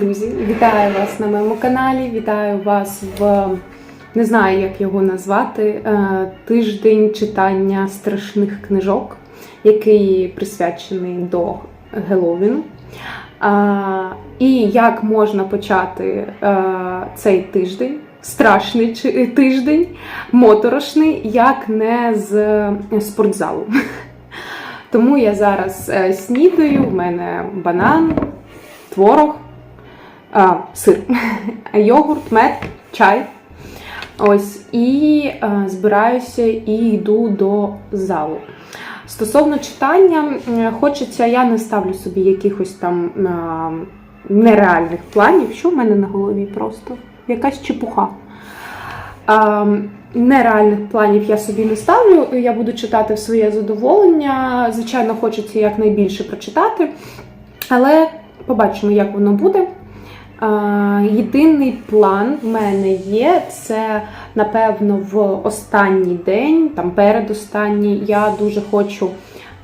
друзі! Вітаю вас на моєму каналі. Вітаю вас в не знаю, як його назвати. е, Тиждень читання страшних книжок, який присвячений до Геловіну. І як можна почати е, цей тиждень, страшний тиждень, моторошний, як не з спортзалу. Тому я зараз е, снідаю, в мене банан, творог, а, сир, йогурт, мед, чай. Ось, і е, збираюся і йду до залу. Стосовно читання, хочеться, я не ставлю собі якихось там а, нереальних планів. Що в мене на голові просто? Якась чепуха. А, нереальних планів я собі не ставлю. Я буду читати в своє задоволення. Звичайно, хочеться якнайбільше прочитати, але побачимо, як воно буде. А, Єдиний план в мене є це, напевно, в останній день, там передостанній, я дуже хочу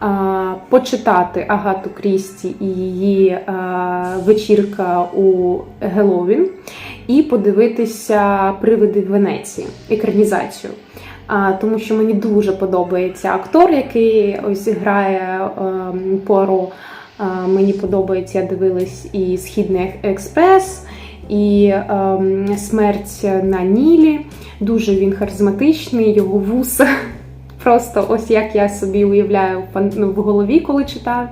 а, почитати Агату Крісті і її а, вечірка у Геловін і подивитися привиди Венеції, екранізацію. А, тому що мені дуже подобається актор, який ось грає ем, Пуаро. Мені подобається, я дивилась і Східний експрес, і ем, смерть на Нілі. Дуже він харизматичний, його вуса. Просто ось як я собі уявляю ну, в голові, коли читаю.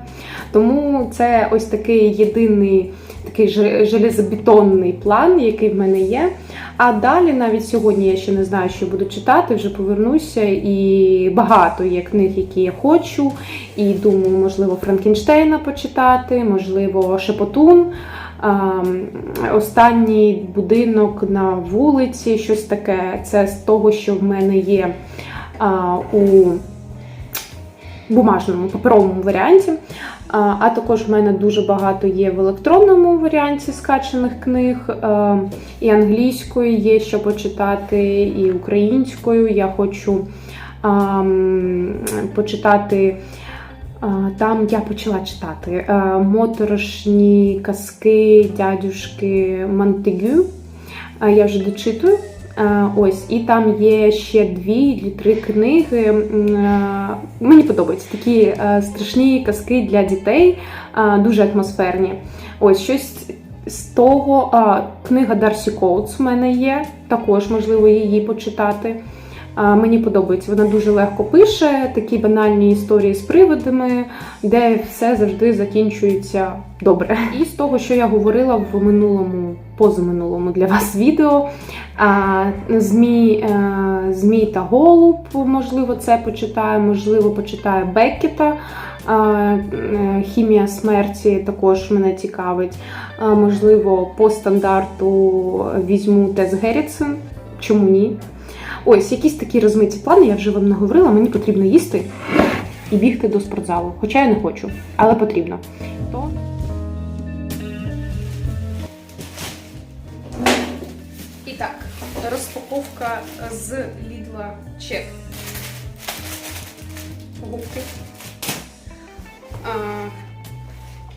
Тому це ось такий єдиний такий железобетонний план, який в мене є. А далі, навіть сьогодні я ще не знаю, що буду читати, вже повернуся, і багато є книг, які я хочу. І думаю, можливо, Франкенштейна почитати, можливо, Шепотун. Останній будинок на вулиці, щось таке. Це з того, що в мене є у бумажному паперовому варіанті. А, також в мене дуже багато є в електронному варіанті скачаних книг. І англійською є що почитати, і українською. Я хочу почитати. Там я почала читати моторошні казки дядюшки Монтегю. Я вже дочитую. Е, Ось, і там є ще дві чи три книги. Е, Мені подобаються такі е, страшні казки для дітей, дуже атмосферні. Ось щось з того. Книга Дарсі Коутс у мене є. Також можливо її почитати. Мені подобається, вона дуже легко пише такі банальні історії з приводами, де все завжди закінчується добре. І з того, що я говорила в минулому, позаминулому для вас відео, Змій, е, Змій та Голуб, можливо, це почитаю, можливо, почитаю Беккета. Е, Хімія смерті також мене цікавить. Можливо, по стандарту візьму Тес Геррітсен. Чому ні? Ось, якісь такі розмиті плани, я вже вам не говорила, мені потрібно їсти і бігти до спортзалу. Хоча я не хочу, але потрібно. Розпаковка з Lidl чек. Губки. А,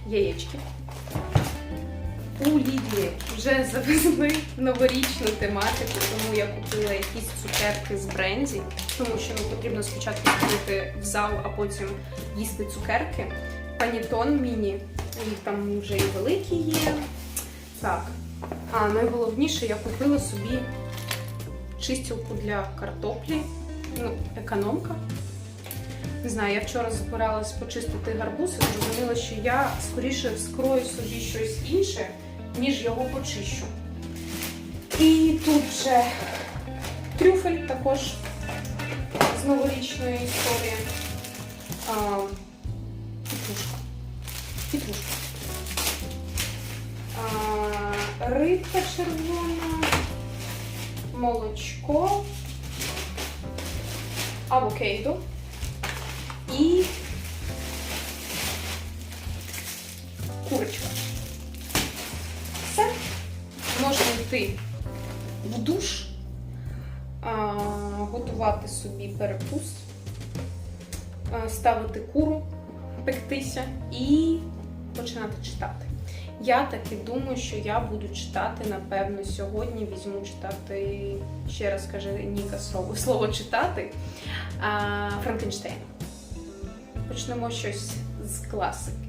яєчки. У Лідлі вже завезли новорічну тематику, тому я купила якісь цукерки з бренді, тому що ну, потрібно спочатку ходити в зал, а потім їсти цукерки. Панітон міні, там вже і великі є. Так. А найголовніше, я купила собі чистілку для картоплі. Ну, економка. Не знаю, я вчора збиралась почистити гарбуз і зрозуміла, що я скоріше вскрою собі щось інше, ніж його почищу. І тут же трюфель також з новорічної історії. А, Петрушка. Петрушка. А, рибка червона, молочко, авокейдо. І курочка. Все. Можна йти в душ, готувати собі перекус, ставити куру, пектися і починати читати. Я таки думаю, що я буду читати, напевно, сьогодні візьму читати, ще раз каже Ніка слово, слово читати Франкенштейн. Почнемо щось з класики.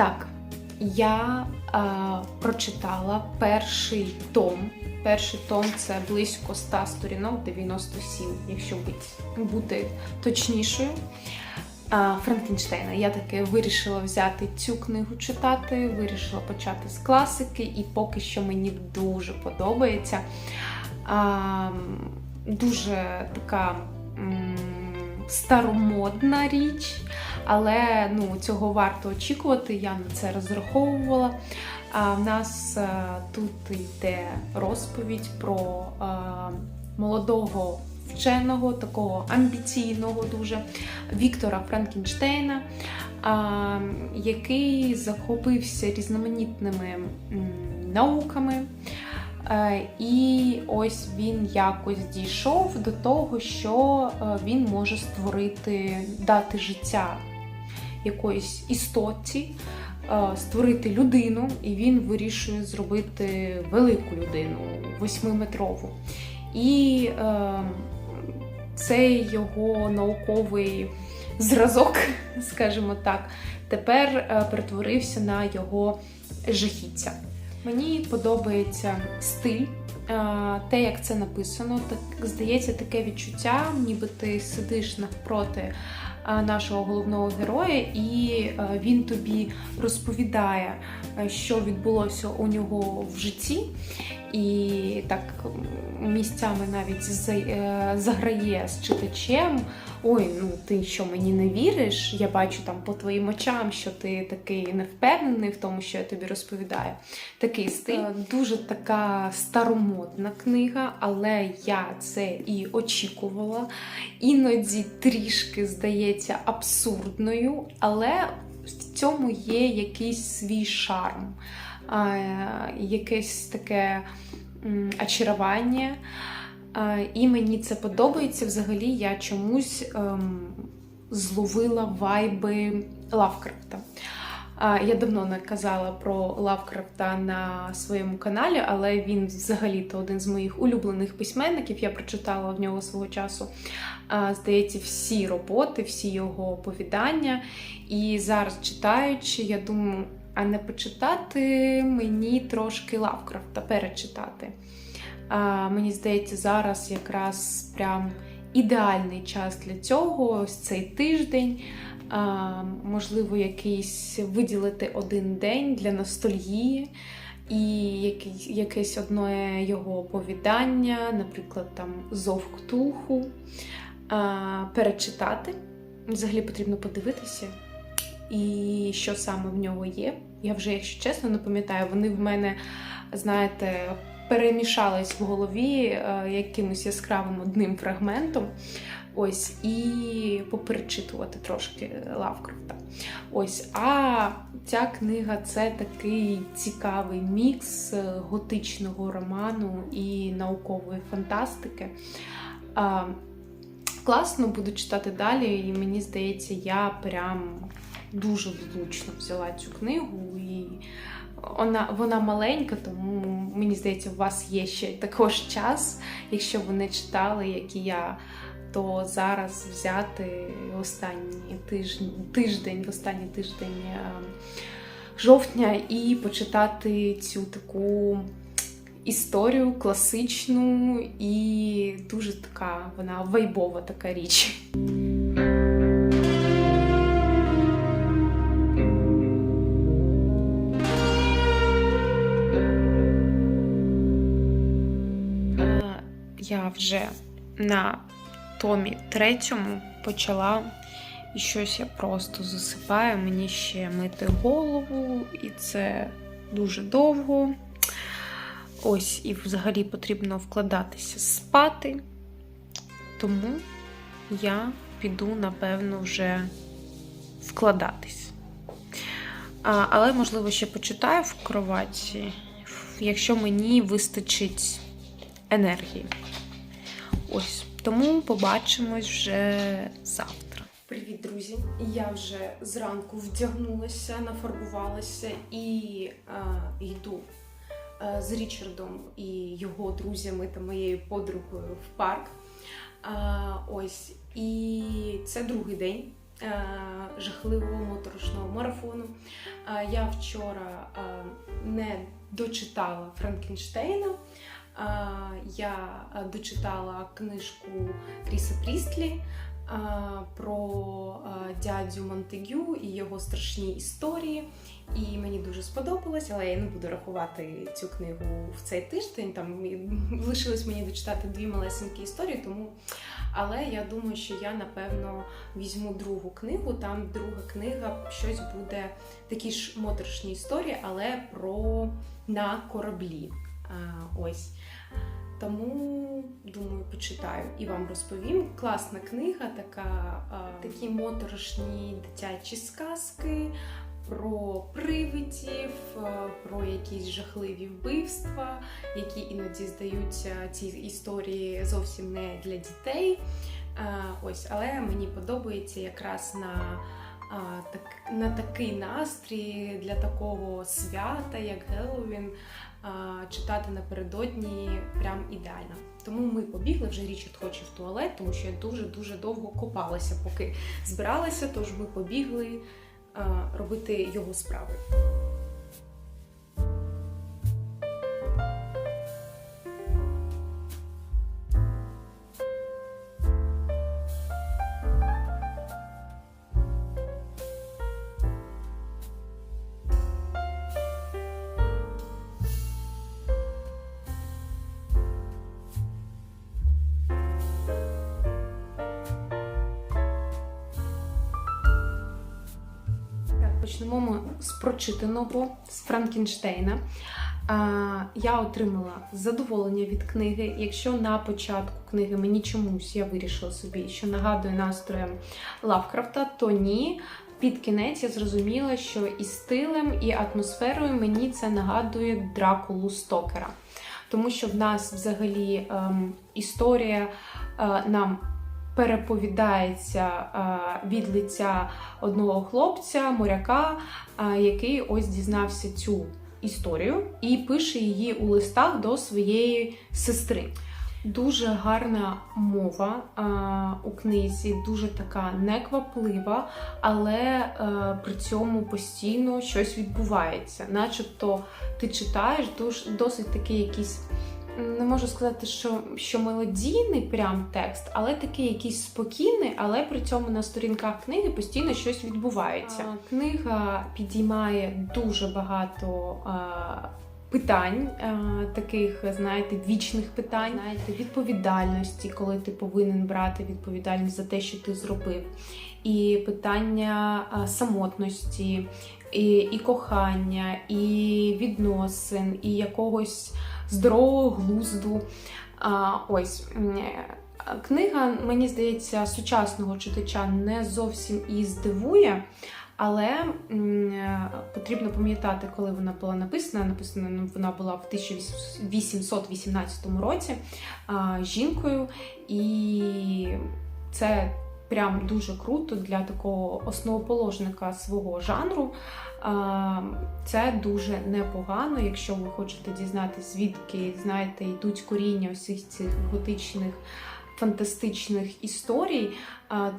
Так, я е, прочитала перший том. Перший том це близько 100 сторінок, 97, якщо бути, точнішою. Е, Франкенштейна. Я таки вирішила взяти цю книгу читати, вирішила почати з класики, і поки що мені дуже подобається. Е, дуже така старомодна річ. Але ну, цього варто очікувати, я на це розраховувала. А в нас е, тут йде розповідь про е, молодого вченого, такого амбіційного дуже Віктора Франкенштейна, який захопився різноманітними науками. Е, І ось він якось дійшов до того, що він може створити, дати життя якоїсь істоті, е, створити людину, і він вирішує зробити велику людину, восьмиметрову. І е, цей його науковий зразок, скажімо так, тепер е, перетворився на його жахіття. Мені подобається стиль, те, як це написано, так здається, таке відчуття, ніби ти сидиш навпроти нашого головного героя, і е, він тобі розповідає, е, що відбулося у нього в житті, і так місцями навіть е, заграє з читачем. Ой, ну ти що мені не віриш? Я бачу там по твоїм очам, що ти такий невпевнений в тому, що я тобі розповідаю. Такий стиль. Дуже така старомодна книга, але я це і очікувала. Іноді трішки здається абсурдною, але в цьому є якийсь свій шарм, якесь таке очарування. А, І мені це подобається. Взагалі, я чомусь ем, зловила вайби Лавкрафта. Я давно не казала про Лавкрафта на своєму каналі, але він взагалі-то один з моїх улюблених письменників. Я прочитала в нього свого часу, здається, всі роботи, всі його оповідання. І зараз читаючи, я думаю, а не почитати мені трошки Лавкрафта, перечитати. Мені здається, зараз якраз прям ідеальний час для цього, ось цей тиждень. Можливо, якийсь виділити один день для ностальгії і якесь одне його оповідання, наприклад, там Зов перечитати. Взагалі потрібно подивитися, і що саме в нього є. Я вже, якщо чесно, не пам'ятаю, вони в мене, знаєте, перемішались в голові е, якимось яскравим одним фрагментом. Ось, і поперечитувати трошки Лавкрафта. Ось, а ця книга це такий цікавий мікс е, готичного роману і наукової фантастики. А, класно буду читати далі, і мені здається, я прям дуже влучно взяла цю книгу. І вона, вона маленька, тому мені здається, у вас є ще також час, якщо ви не читали, як і я, то зараз взяти останній тиждень, тиждень, останній тиждень е, жовтня і почитати цю таку історію класичну і дуже така вона вайбова така річ. Вже на томі третьому почала, і щось я просто засипаю. Мені ще мити голову, і це дуже довго. Ось, і взагалі потрібно вкладатися спати. Тому я піду, напевно, вже вкладатись. Але, можливо, ще почитаю в кроваті, якщо мені вистачить енергії. Ось. Тому побачимось вже завтра. Привіт, друзі! Я вже зранку вдягнулася, нафарбувалася і е, йду е, з Річардом і його друзями та моєю подругою в парк. Е, ось, і це другий день е, жахливого моторошного марафону. Е, я вчора е, не дочитала Франкенштейна. Я дочитала книжку Кріса Прістлі про дядю Монтегю і його страшні історії. І мені дуже сподобалось, але я не буду рахувати цю книгу в цей тиждень. Там лишилось мені дочитати дві малесенькі історії, тому. Але я думаю, що я напевно візьму другу книгу. Там друга книга щось буде такі ж моторошні історії, але про на кораблі. А, ось. Тому думаю, почитаю і вам розповім. Класна книга, така, такі моторошні дитячі сказки про привидів, про якісь жахливі вбивства, які іноді здаються ці історії зовсім не для дітей. Ось, але мені подобається якраз на. Так, на такий настрій для такого свята, як Геловін, читати напередодні прям ідеально. Тому ми побігли, вже Річард хоче в туалет, тому що я дуже-дуже довго копалася, поки збиралася, тож ми побігли робити його справи. Почнемо ми з прочитаного з Франкенштейна. Я отримала задоволення від книги. Якщо на початку книги мені чомусь я вирішила собі, що нагадує настроєм Лавкрафта, то ні. Під кінець я зрозуміла, що і стилем, і атмосферою мені це нагадує Дракулу Стокера. Тому що в нас взагалі ем, історія е, нам переповідається е, від лиця одного хлопця, моряка, е, який ось дізнався цю історію і пише її у листах до своєї сестри. Дуже гарна мова а, у книзі, дуже така некваплива, але е, при цьому постійно щось відбувається. Начебто ти читаєш досить такий якийсь, не можу сказати, що, що мелодійний прям текст, але такий якийсь спокійний, але при цьому на сторінках книги постійно щось відбувається. А, книга підіймає дуже багато. А, питань, таких, знаєте, вічних питань, знаєте, відповідальності, коли ти повинен брати відповідальність за те, що ти зробив, і питання самотності, і, і кохання, і відносин, і якогось здорового глузду. А, Ось. е, Книга, мені здається, сучасного читача не зовсім і здивує. Але е, потрібно пам'ятати, коли вона була написана. Написана ну, вона була в 1818 році жінкою, і це прям дуже круто для такого основоположника свого жанру. Це дуже непогано, якщо ви хочете дізнатися, звідки знаєте, йдуть коріння усіх цих готичних. Фантастичних історій,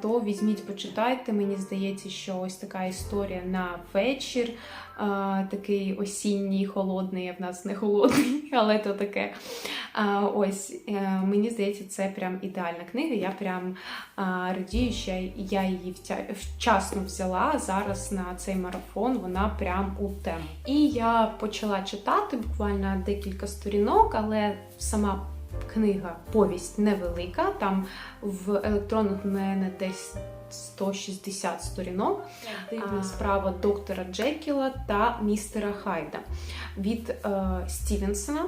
то візьміть, почитайте. Мені здається, що ось така історія на вечір, такий осінній, холодний, а в нас не холодний, але то таке. Ось е, мені здається, це прям ідеальна книга. Я прям радію, що я її вчасно взяла зараз на цей марафон. Вона прям у тему. І я почала читати буквально декілька сторінок, але сама книга повість невелика. Там в електронних в мене десь 160 сторінок. Дивна справа доктора Джекіла та містера Хайда від е, Стівенсона.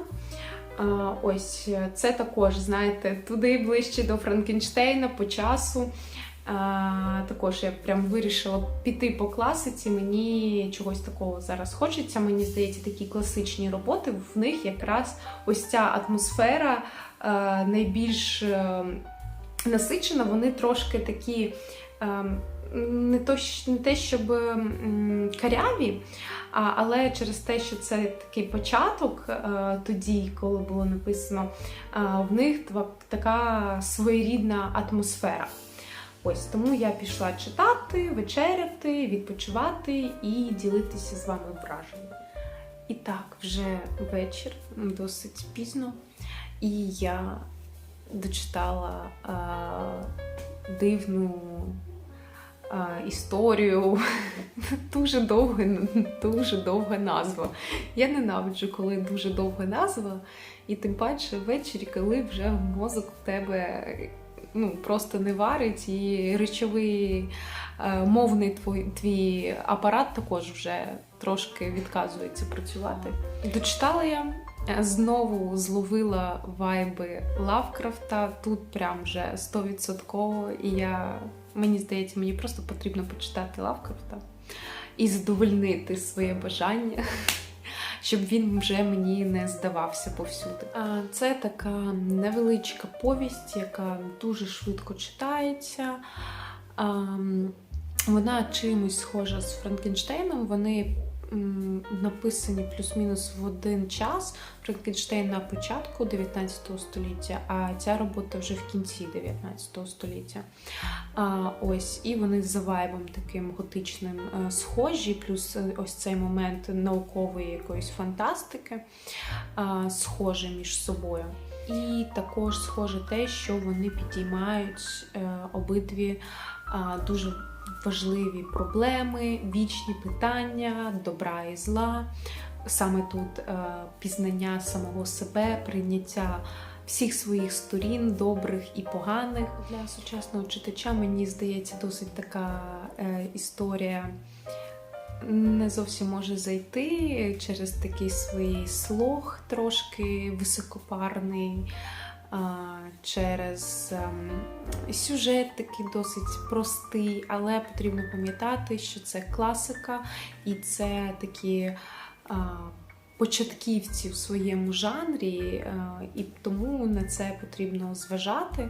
Е, ось е, це також, знаєте, туди ближче до Франкенштейна по часу. А, також я прям вирішила піти по класиці. Мені чогось такого зараз хочеться. Мені здається, такі класичні роботи. В них якраз ось ця атмосфера е, найбільш е, насичена. Вони трошки такі. е, не, то, не те, щоб м, каряві, а, але через те, що це такий початок е, тоді, коли було написано, е, в них така своєрідна атмосфера. Ось тому я пішла читати, вечеряти, відпочивати і ділитися з вами враженнями. І так, вже вечір, досить пізно, і я дочитала е, дивну е, історію. Дуже довга, дуже довга назва. Я ненавиджу, коли дуже довга назва, і тим паче ввечері, коли вже мозок в тебе ну, просто не варить, і речовий е, мовний твій, твій апарат також вже трошки відказується працювати. Дочитала я. е, Знову зловила вайби Лавкрафта. Тут прям вже 100%. І я мені здається, мені просто потрібно почитати Лавкрафта і задовольнити своє бажання, щоб він вже мені не здавався повсюди. Це така невеличка повість, яка дуже швидко читається. Вона чимось схожа з Франкенштейном. Вони написані плюс-мінус в один час. Франкенштейн на початку 19 століття, а ця робота вже в кінці 19 століття. А, ось, і вони за вайбом таким готичним е, схожі, плюс е, ось цей момент наукової якоїсь фантастики а, схожі між собою. І також схоже те, що вони підіймають е, обидві дуже важливі проблеми, вічні питання, добра і зла. Саме тут е, пізнання самого себе, прийняття всіх своїх сторін, добрих і поганих. Для сучасного читача, мені здається, досить така е, історія не зовсім може зайти через такий свій слог трошки високопарний, через ем, сюжет такий досить простий, але потрібно пам'ятати, що це класика і це такі. Початківці в своєму жанрі, е, і тому на це потрібно зважати,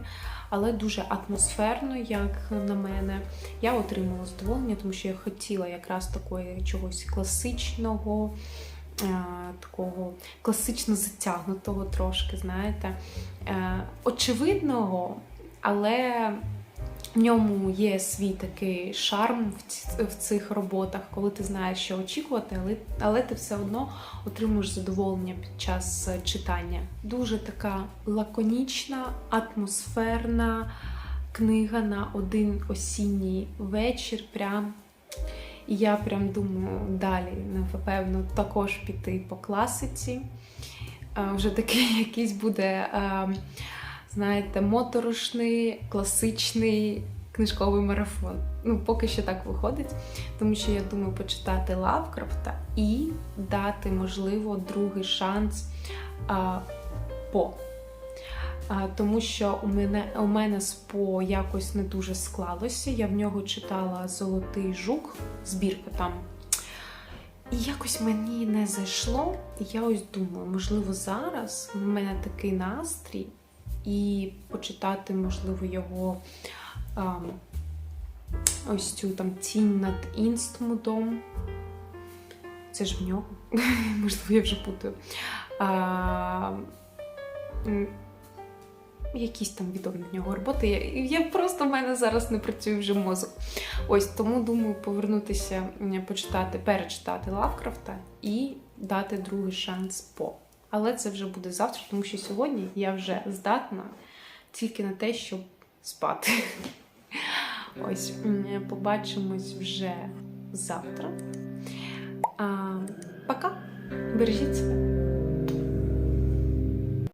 але дуже атмосферно, як на мене. Я отримала задоволення, тому що я хотіла якраз такої чогось класичного, такого класично затягнутого трошки, знаєте, е, очевидного, але в ньому є свій такий шарм в, цих роботах, коли ти знаєш, що очікувати, але, але ти все одно отримуєш задоволення під час е, читання. Дуже така лаконічна, атмосферна книга на один осінній вечір. Прям. І я прям думаю далі, напевно, також піти по класиці. Е, Вже такий якийсь буде, е, знаєте, моторошний, класичний книжковий марафон. Ну, поки що так виходить, тому що я думаю почитати Лавкрафта і дати, можливо, другий шанс по. Тому що у мене, у мене з по якось не дуже склалося. Я в нього читала Золотий жук, збірка там. І якось мені не зайшло. І я ось думаю, можливо, зараз в мене такий настрій, і почитати, можливо, його а, ось цю там тінь над Інстмутом. Це ж в нього. Можливо, я вже путаю. Якісь там відомі в нього роботи. Я, я просто в мене зараз не працює вже мозок. Ось тому думаю повернутися, почитати, перечитати Лавкрафта і дати другий шанс по. Але це вже буде завтра, тому що сьогодні я вже здатна тільки на те, щоб спати. Ось, побачимось вже завтра. А, пока. Бережіть себе.